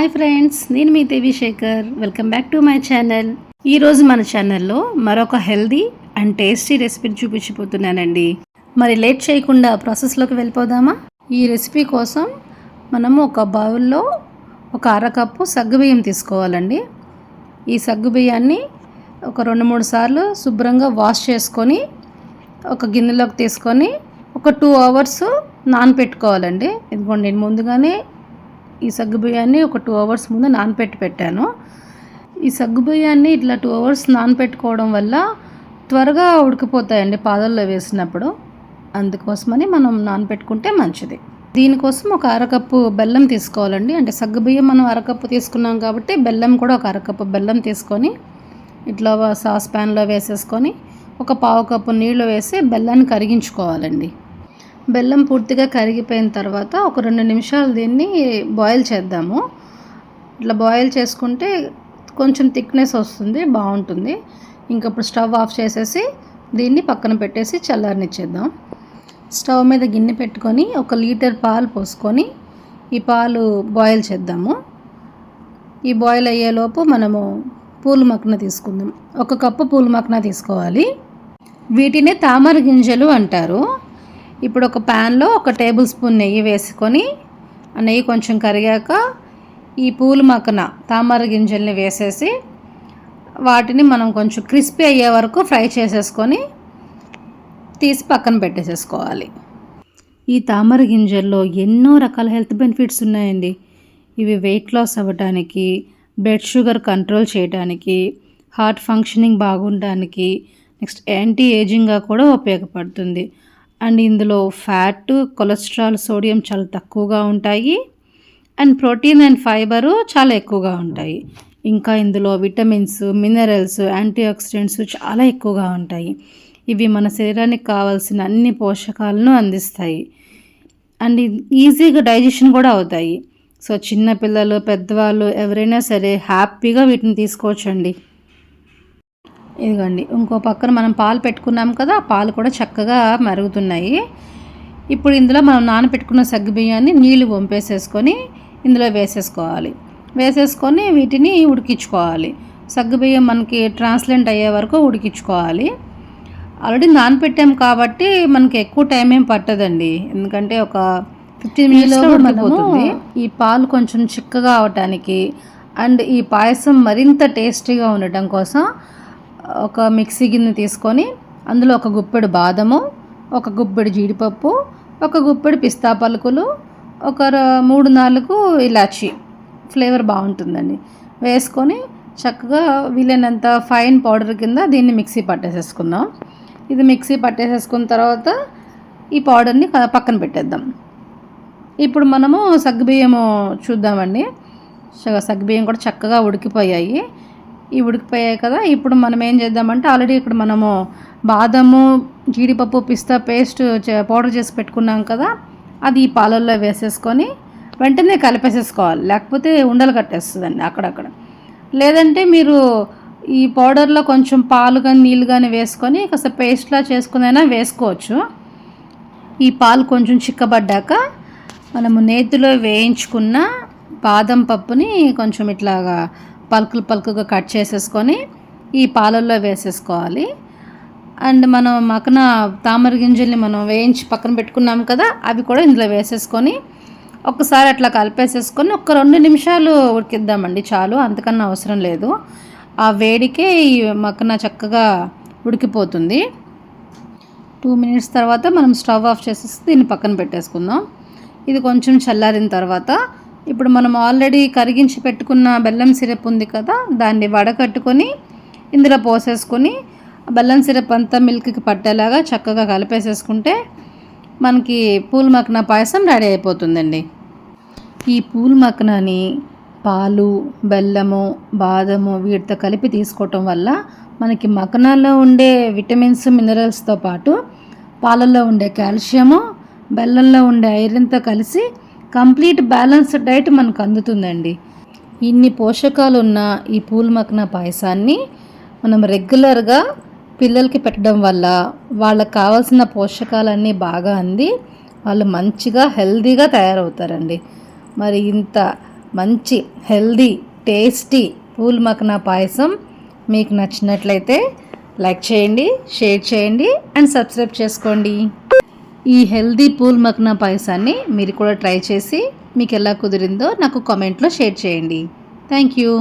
Hi friends నేను మీ Devi Shekhar. Welcome back to my channel. ఈరోజు మన ఛానల్లో మరొక హెల్దీ అండ్ టేస్టీ రెసిపీని చూపించిపోతున్నానండి మరి లేట్ చేయకుండా ప్రాసెస్లోకి వెళ్ళిపోదామా? ఈ రెసిపీ కోసం మనము ఒక బౌల్లో ఒక అరకప్పు సగ్గుబియ్యం తీసుకోవాలండి. ఈ సగ్గుబియ్యాన్ని ఒక రెండు మూడు సార్లు శుభ్రంగా వాష్ చేసుకొని ఒక గిన్నెలోకి తీసుకొని ఒక టూ అవర్స్ నానపెట్టుకోవాలండి. ఇదిగోండి నేను ముందుగానే ఈ సగ్గుబియ్యాన్ని ఒక టూ అవర్స్ ముందు నానపెట్టి పెట్టాను. ఈ సగ్గుబియ్యాన్ని ఇట్లా టూ అవర్స్ నానపెట్టుకోవడం వల్ల త్వరగా ఉడికిపోతాయండి పాదల్లో వేసినప్పుడు. అందుకోసమని మనం నానపెట్టుకుంటే మంచిది. దీనికోసం ఒక అరకప్పు బెల్లం తీసుకోవాలండి. అంటే సగ్గుబియ్యం మనం అరకప్పు తీసుకున్నాం కాబట్టి బెల్లం కూడా ఒక అరకప్పు బెల్లం తీసుకొని ఇట్లా సాస్ ప్యాన్లో వేసేసుకొని ఒక పావు కప్పు నీళ్ళు వేసి బెల్లాన్ని కరిగించుకోవాలండి. బెల్లం పూర్తిగా కరిగిపోయిన తర్వాత ఒక రెండు నిమిషాలు దీన్ని బాయిల్ చేద్దాము. ఇట్లా బాయిల్ చేసుకుంటే కొంచెం థిక్నెస్ వస్తుంది బాగుంటుంది. ఇంకప్పుడు స్టవ్ ఆఫ్ చేసేసి దీన్ని పక్కన పెట్టేసి చల్లారనిచ్చేద్దాం. స్టవ్ మీద గిన్నె పెట్టుకొని ఒక లీటర్ పాలు పోసుకొని ఈ పాలు బాయిల్ చేద్దాము. ఈ బాయిల్ అయ్యేలోపు మనము పూలు మక్కన తీసుకుందాం. ఒక కప్పు పూలు మక్కన తీసుకోవాలి. వీటినే తామర గింజలు అంటారు. ఇప్పుడు ఒక ప్యాన్లో ఒక టేబుల్ స్పూన్ నెయ్యి వేసుకొని ఆ నెయ్యి కొంచెం కరిగాక ఈ పూలు మక్కన తామర గింజల్ని వేసేసి వాటిని మనం కొంచెం క్రిస్పీ అయ్యే వరకు ఫ్రై చేసేసుకొని తీసి పక్కన పెట్టేసేసుకోవాలి. ఈ తామర గింజల్లో ఎన్నో రకాల హెల్త్ బెనిఫిట్స్ ఉన్నాయండి. ఇవి వెయిట్ లాస్ అవ్వడానికి బ్లడ్ షుగర్ కంట్రోల్ చేయడానికి హార్ట్ ఫంక్షనింగ్ బాగుండడానికి నెక్స్ట్ యాంటీ ఏజింగ్గా కూడా ఉపయోగపడుతుంది. అండ్ ఇందులో ఫ్యాట్ కొలెస్ట్రాల్ సోడియం చాలా తక్కువగా ఉంటాయి. అండ్ ప్రోటీన్ అండ్ ఫైబరు చాలా ఎక్కువగా ఉంటాయి. ఇంకా ఇందులో విటమిన్స్ మినరల్స్ యాంటీ ఆక్సిడెంట్స్ చాలా ఎక్కువగా ఉంటాయి. ఇవి మన శరీరానికి కావాల్సిన అన్ని పోషకాలను అందిస్తాయి. అండ్ ఈజీగా డైజెషన్ కూడా అవుతాయి. సో చిన్నపిల్లలు పెద్దవాళ్ళు ఎవరైనా సరే హ్యాపీగా వీటిని తీసుకోవచ్చండి. ఇదిగోండి ఇంకో పక్కన మనం పాలు పెట్టుకున్నాం కదా ఆ పాలు కూడా చక్కగా మరుగుతున్నాయి. ఇప్పుడు ఇందులో మనం నానబెట్టుకున్న సగ్గుబియ్యాన్ని నీళ్ళు వంపేసేసుకొని ఇందులో వేసేసుకోవాలి. వేసేసుకొని వీటిని ఉడికించుకోవాలి. సగ్గుబియ్యం మనకి ట్రాన్స్లెంట్ అయ్యే వరకు ఉడికించుకోవాలి. ఆల్రెడీ నానపెట్టాం కాబట్టి మనకి ఎక్కువ టైం ఏం పట్టదండి. ఎందుకంటే ఒక ఫిఫ్టీన్ మినిట్స్లో ఉడికిపోతుంది. ఈ పాలు కొంచెం చిక్కగా అవటానికి అండ్ ఈ పాయసం మరింత టేస్టీగా ఉండటం కోసం ఒక మిక్సీ గిన్నె తీసుకొని అందులో ఒక గుప్పెడు బాదము ఒక గుప్పెడు జీడిపప్పు ఒక గుప్పెడు పిస్తా పలుకులు ఒక మూడు నాలుగు ఇలాచి. ఫ్లేవర్ బాగుంటుందండి. వేసుకొని చక్కగా వీలైనంత ఫైన్ పౌడర్ కింద దీన్ని మిక్సీ పట్టేసేసుకుందాం. ఇది మిక్సీ పట్టేసేసుకున్న తర్వాత ఈ పౌడర్ని పక్కన పెట్టేద్దాం. ఇప్పుడు మనము సగ్గుబియ్యము చూద్దామండి. సగ్గుబియ్యం కూడా చక్కగా ఉడికిపోయాయి. ఈ ఉడికిపోయాయి కదా ఇప్పుడు మనం ఏం చేద్దామంటే ఆల్రెడీ ఇక్కడ మనము బాదము జీడిపప్పు పిస్తా పేస్ట్ పౌడర్ చేసి పెట్టుకున్నాం కదా అది ఈ పాలల్లో వేసేసుకొని వెంటనే కలిపేసేసుకోవాలి. లేకపోతే ఉండలు కట్టేస్తుందండి అక్కడక్కడ. లేదంటే మీరు ఈ పౌడర్లో కొంచెం పాలు కానీ నీళ్ళు కానీ వేసుకొని కాస్త పేస్ట్లా చేసుకునైనా వేసుకోవచ్చు. ఈ పాలు కొంచెం చిక్కబడ్డాక మనము నేతిలో వేయించుకున్న బాదం పప్పుని కొంచెం ఇట్లాగా పలుకులు పలుకుగా కట్ చేసేసుకొని ఈ పాలల్లో వేసేసుకోవాలి. అండ్ మనం మక్కన తామర గింజల్ని మనం వేయించి పక్కన పెట్టుకున్నాం కదా అవి కూడా ఇందులో వేసేసుకొని ఒకసారి అట్లా కలిపేసేసుకొని ఒక రెండు నిమిషాలు ఉడికిద్దామండి చాలు అంతకన్నా అవసరం లేదు. ఆ వేడికే ఈ మక్కన చక్కగా ఉడికిపోతుంది. టూ మినిట్స్ తర్వాత మనం స్టవ్ ఆఫ్ చేసేసి దీన్ని పక్కన పెట్టేసుకుందాం. ఇది కొంచెం చల్లారిన తర్వాత ఇప్పుడు మనం ఆల్రెడీ కరిగించి పెట్టుకున్న బెల్లం సిరప్ ఉంది కదా దాన్ని వడకట్టుకొని ఇందులో పోసేసుకొని బెల్లం సిరప్ అంతా మిల్క్కి పట్టేలాగా చక్కగా కలిపేసేసుకుంటే మనకి పూల్ మక్కన పాయసం రెడీ అయిపోతుందండి. ఈ పూల్ మక్కనని పాలు బెల్లము బాదము వీటితో కలిపి తీసుకోవటం వల్ల మనకి మకనాల్లో ఉండే విటమిన్స్ మినరల్స్తో పాటు పాలల్లో ఉండే కాల్షియము బెల్లంలో ఉండే ఐరన్తో కలిసి కంప్లీట్ బ్యాలెన్స్డ్ డైట్ మనకు అందుతుందండి. ఇన్ని పోషకాలు ఉన్న ఈ పూల్మక్న పాయసాన్ని మనం రెగ్యులర్గా పిల్లలకి పెట్టడం వల్ల వాళ్ళకి కావాల్సిన పోషకాలన్నీ బాగా అంది. వాళ్ళు మంచిగా హెల్దీగా తయారవుతారండి. మరి ఇంత మంచి హెల్దీ టేస్టీ పూల్ మఖనా పాయసం మీకు నచ్చినట్లయితే లైక్ చేయండి షేర్ చేయండి అండ్ సబ్స్క్రైబ్ చేసుకోండి. ఈ హెల్దీ పూల్ మఖనా పాయసాన్ని మీరు కూడా ట్రై చేసి మీకు ఎలా కుదిరిందో నాకు కామెంట్లో షేర్ చేయండి. Thank you.